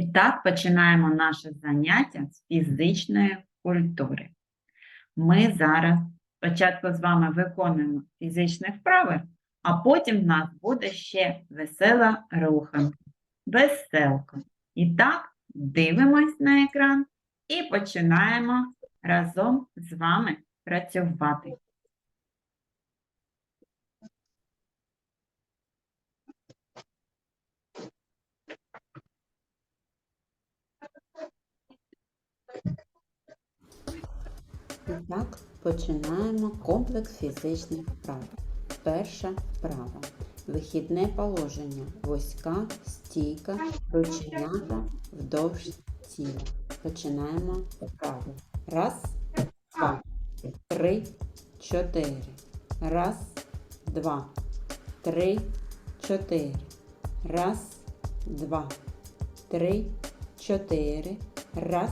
І так починаємо наше заняття з фізичної культури. Ми зараз спочатку з вами виконуємо фізичні вправи, а потім в нас буде ще весела руханка, веселка. І так, дивимось на екран і починаємо разом з вами працювати. І так, починаємо комплекс фізичних вправ. Перша вправа. Вихідне положення. Вузька, стійка, рученята вдовж тіла. Починаємо вправу. Раз, два, три, чотири. Раз, два, три, чотири. Раз, два, три, чотири. Раз,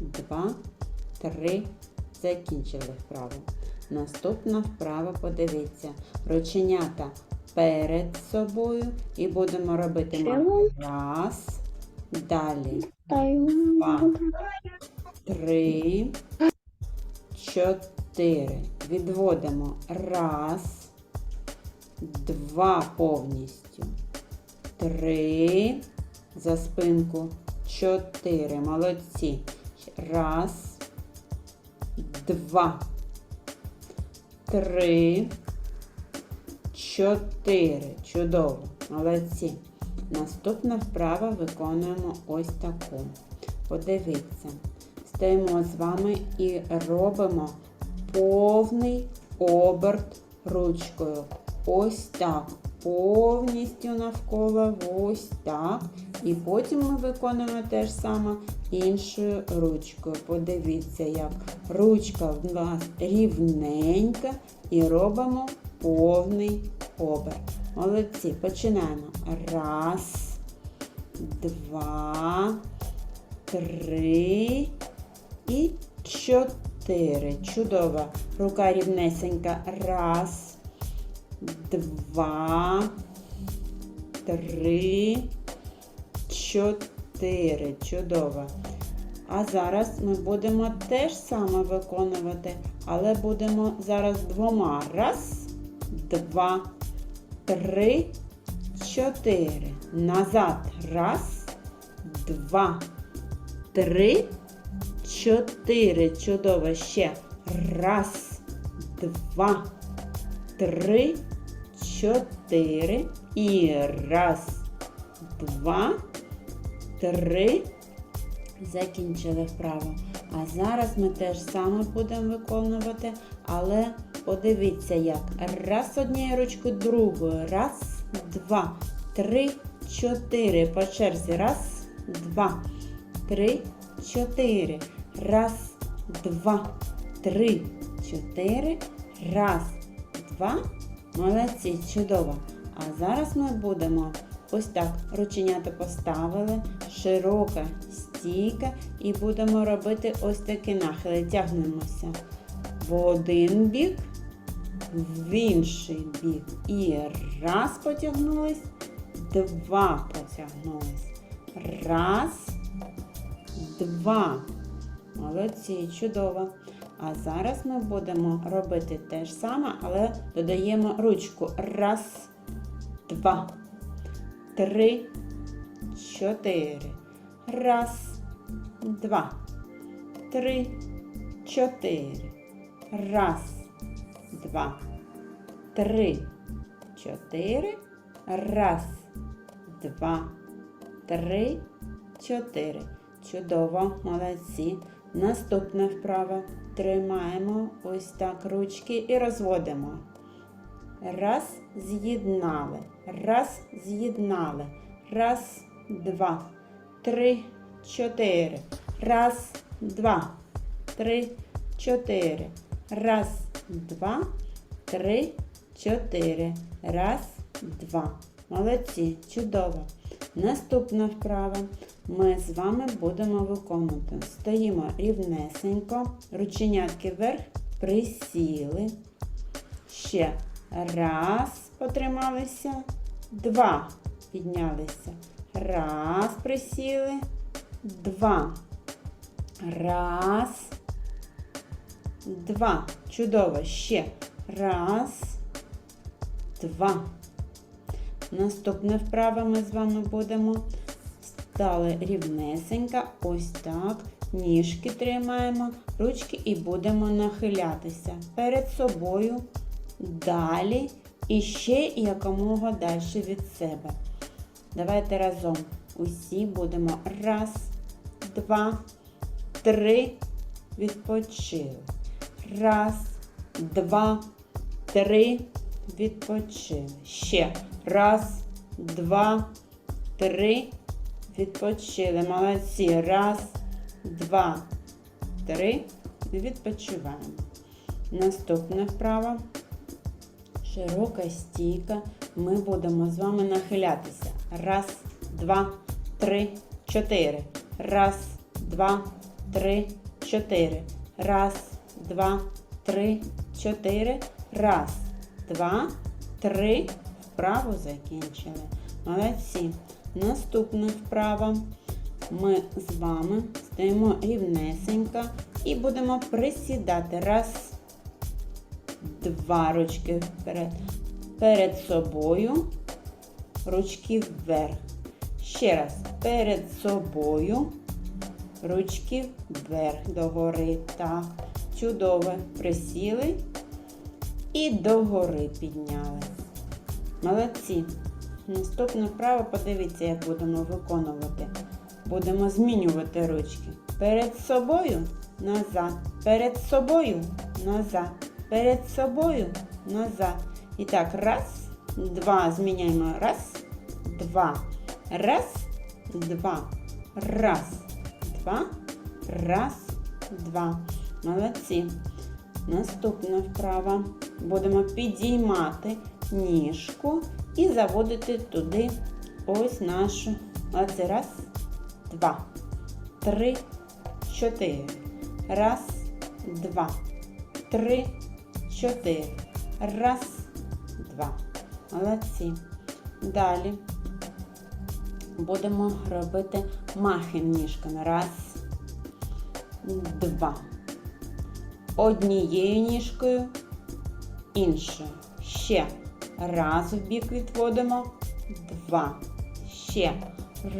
два, три. Закінчили вправу. Наступна вправа, подивіться. Рученята перед собою і будемо робити. Раз. Далі. Два. Три. Чотири. Відводимо. Раз. Два повністю. Три. За спинку. Чотири. Молодці. Раз два, три, чотири. Чудово. Молодці. Наступна вправа виконуємо ось таку. Подивіться. Стоїмо з вами і робимо повний оберт ручкою. Ось так. Повністю навколо ось так. І потім ми виконуємо те ж саме іншою ручкою. Подивіться, як ручка в нас рівненька і робимо повний оберт. Молодці, починаємо. Раз, два, три і чотири. Чудово. Рука рівнесенька. Раз, два, три, чотири. Чудово. А зараз ми будемо те ж саме виконувати, але будемо зараз двома. Раз, два, три, чотири. Назад. Раз, два, три, чотири. Чудово. Ще. Раз, два, три, чотири. І раз, два, три. Закінчили вправо. А зараз ми теж саме будемо виконувати, але подивіться як. Раз однією ручкою, другою. Раз, два, три, чотири. По черзі. Раз, два, три, чотири. Раз, два, три, чотири. Раз, два. Молодці, чудово. А зараз ми будемо ось так рученята поставили, широка стійка і будемо робити ось такі нахили. Тягнемося в один бік, в інший бік. І раз потягнулись, два потягнулись. Раз, два. Молодці, чудово. А зараз ми будемо робити те ж саме, але додаємо ручку. Раз, два, три, чотири. Раз, два, три, чотири. Раз, два, три, чотири. Раз, два, три, чотири. Чудово, молодці. Наступна вправа. Тримаємо ось так ручки і розводимо. Раз, з'єднали. Раз, з'єднали. Раз, два, три, чотири. Раз, два, три, чотири. Раз, два, три, чотири. Раз, два. Молодці, чудово. Наступна вправа. Ми з вами будемо виконувати. Стоїмо рівнесенько, рученятки вверх, присіли. Ще раз, потрималися, два, піднялися. Раз, присіли, два. Раз. Два. Чудово. Ще. Раз. Два. Наступне вправо ми з вами будемо. Стали рівнесенько. Ось так. Ніжки тримаємо, ручки і будемо нахилятися перед собою. Далі і ще якомога далі від себе. Давайте разом усі будемо. Раз, два, три. Відпочили. Раз, два, три. Відпочили. Ще. Раз, два, три. Відпочили. Молодці. Раз, два, три. Відпочиваємо. Наступна вправа. Широка стійка. Ми будемо з вами нахилятися. Раз, два, три, чотири. Раз, два, три, чотири. Раз, два, три, чотири. Раз, два, три. Вправо закінчили. Молодці. Наступна вправа. Ми з вами стоїмо рівнесенько і будемо присідати. Раз, два ручки вперед. Перед собою, ручки вверх. Ще раз. Перед собою, ручки вверх догори. Так. Чудово. Присіли і догори підняли. Молодці. Наступне вправо, подивіться, як будемо виконувати. Будемо змінювати ручки. Перед собою назад. Перед собою назад. Перед собою назад. І так, раз, два. Зміняємо. Раз, два. Раз, два. Раз, два. Раз, два. Молодці. Наступна вправа. Будемо підіймати ніжку і заводити туди ось нашу. Молодці. Раз, два, три, чотири. Раз, два, три, чотири. Раз, два. Молодці. Далі будемо робити махи ніжками. Раз, два. Однією ніжкою, іншою. Ще. Раз в бік відводимо. Два. Ще.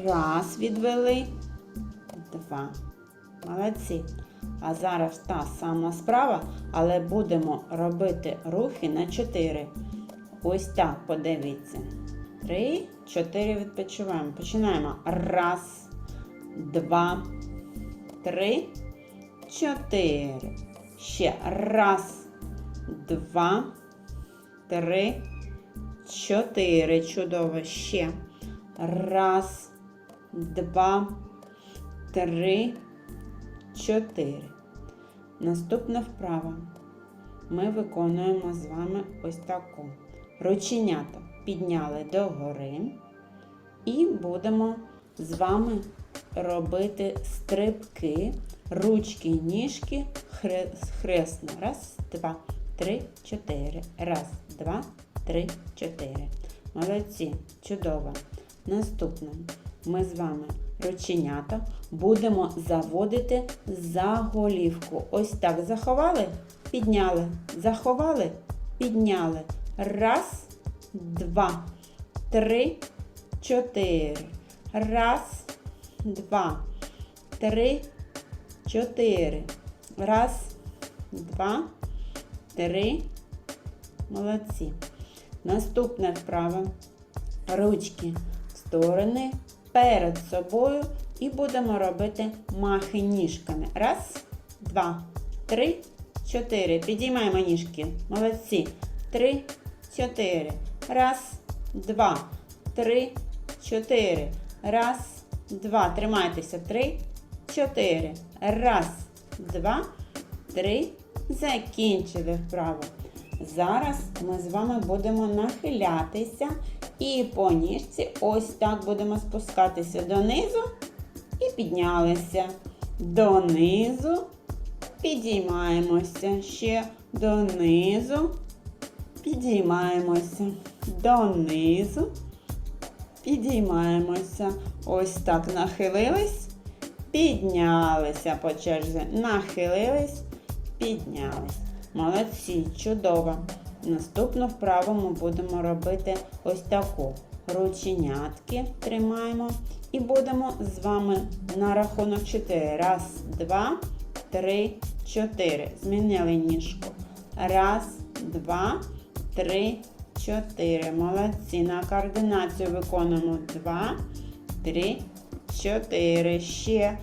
Раз відвели. Два. Молодці. А зараз та сама справа, але будемо робити рухи на 4. Ось так, подивіться. Три, чотири відпочиваємо. Починаємо. Раз, два, три, чотири. Ще раз, два, три, чотири. Чудово. Ще. Раз, два, три, чотири. Наступна вправа. Ми виконуємо з вами ось таку. Рученята підняли догори. І будемо з вами робити стрибки, ручки, ніжки хре- хресно. Раз, два, три, чотири. Раз, два, три, чотири. Молодці, чудово. Наступне. Ми з вами рученята будемо заводити за голівку. Ось так заховали, підняли, заховали, підняли. Раз, два, три, чотири. Раз, два, три, чотири. Раз, два, три. Молодці. Наступна вправа. Ручки в сторони перед собою і будемо робити махи ніжками. Раз, два, три, чотири. Підіймаємо ніжки. Молодці. Три, чотири. Раз, два, три, чотири. Раз, два. Тримайтеся. Три, чотири. Раз, два, три. Закінчили вправо. Зараз ми з вами будемо нахилятися і по ніжці ось так будемо спускатися донизу і піднялися. Донизу, підіймаємося ще донизу, підіймаємося, донизу, підіймаємося. Ось так нахилились піднялися по черзі, нахилились, піднялись. Молодці, чудово. Наступну вправу ми будемо робити ось таку. Рученятки тримаємо і будемо з вами на рахунок 4. Раз, два, три, чотири. Змінили ніжку. Раз, два, три, чотири. Молодці. На координацію виконуємо два, три, чотири. Ще.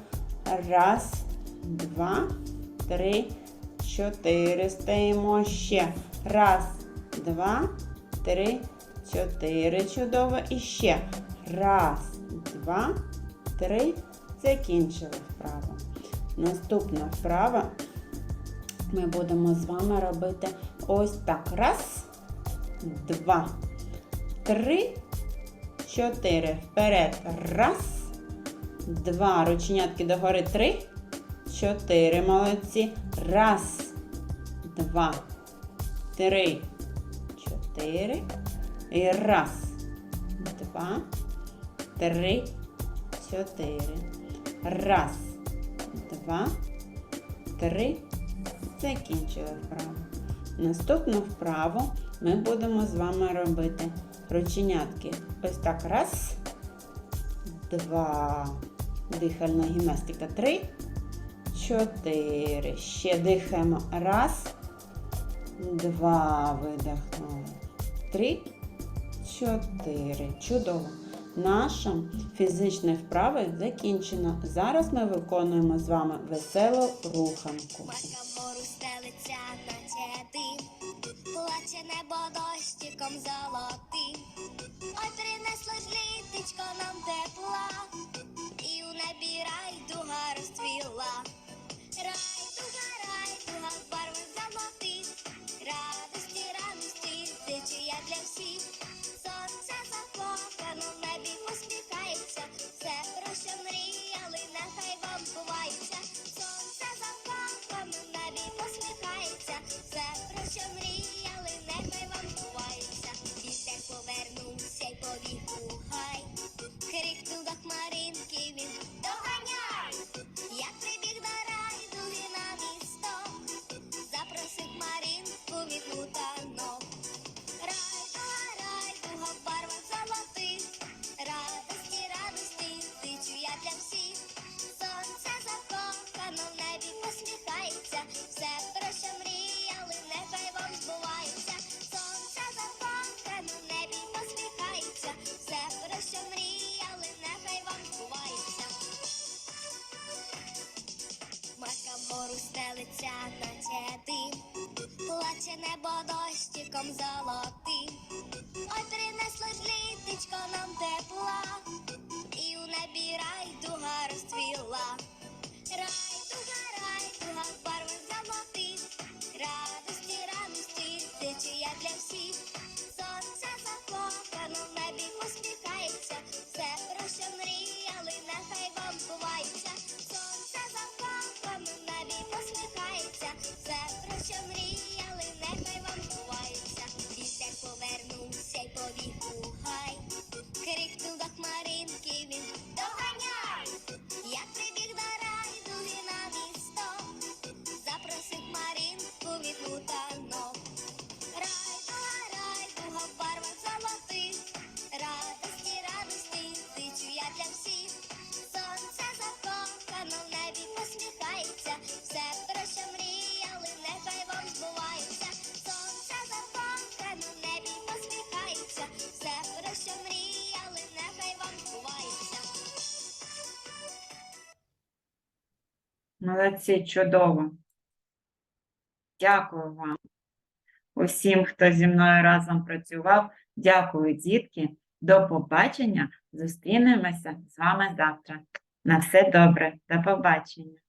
Раз, два, три, чотири. Стаємо ще. Раз, два, три, чотири. Чудово. І ще. Раз, два, три. Закінчили вправо. Наступна вправа ми будемо з вами робити ось так. Раз, два, три, чотири. Вперед. Раз, два. Рученятки догори. Три, чотири. Молодці. Раз, два, три, чотири. І раз, два, три, чотири. Раз, два, три. Закінчили вправу. Наступну вправу ми будемо з вами робити рученятки. Ось так. Раз, два. Дихальна гімнастика. Три, чотири. Ще дихаємо. Раз, два. Видихнули. Три, чотири. Чудово. Наша фізична вправа закінчена. Зараз ми виконуємо з вами веселу руханку. Плаче небо дощиком золотим. Ой, принесло ж літечко нам тепла, і у небі райдуга розцвіла. Райдуга, Молодці, чудово. Дякую вам. Усім, хто зі мною разом працював. Дякую, дітки. До побачення. Зустрінемося з вами завтра. На все добре. До побачення.